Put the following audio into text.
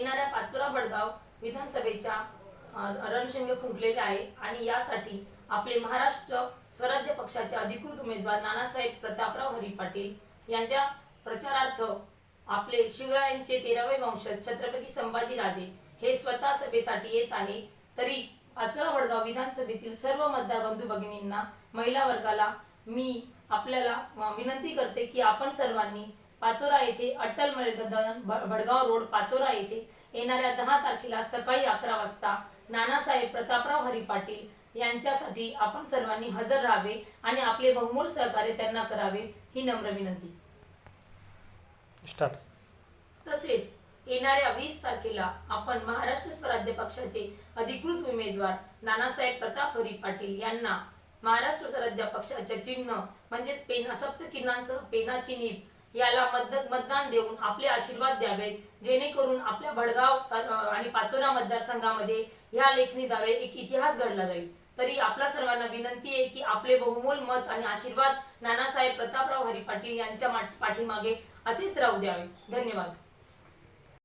येणाऱ्या पाचोरा बडगाव विधानसभेच्या अ, रणशिंग फुंकलेले आहे आणि यासाठी आपले महाराष्ट्र स्वराज्य पक्षाचे अधिकृत उमेदवार नानासाहेब प्रतापराव हरी पाटील यांच्या प्रचारार्थ आपले शिवरायांचे तेरावे वंशज छत्रपती संभाजीराजे हे स्वतः सभेसाठी येत आहे. तरी पाचोरा वडगाव विधानसभेतील सर्व मतदार बंधू भगिनींना महिला वर्गाला मी आपल्याला विनंती करते की आपण सर्वांनी पाचोरा येथे अट्टल मैदान भ- भडगाव रोड पाचोरा येथे येणाऱ्या दहा तारखेला सकाळी अकरा वाजता नानासाहेब प्रतापराव हरी पाटील यांच्यासाठी आपण सर्वांनी हजर राहावे आणि आपले बहुमोल सहकार्य त्यांना करावे ही नम्र विनंती. तसेच येणाऱ्या वीस तारखेला आपण महाराष्ट्र स्वराज्य पक्षाचे अधिकृत उमेदवार नानासाहेब प्रताप हरी पाटील यांना महाराष्ट्र स्वराज्य पक्षाचे चिन्ह म्हणजेच पेना सप्त किरणांसह पेनाची नीप याला मत मतदान देऊन आपले आशीर्वाद द्यावेत. जेणेकरून आपल्या भडगाव आणि पाचोरा मतदारसंघामध्ये ह्या लेखणीद्वारे एक इतिहास घडला जाईल. तरी आपल्या सर्वांना विनंती आहे की आपले बहुमोल मत आणि आशीर्वाद नानासाहेब प्रतापराव हरी पाटील यांच्या पाठीमागे असेच राहू द्यावे. धन्यवाद.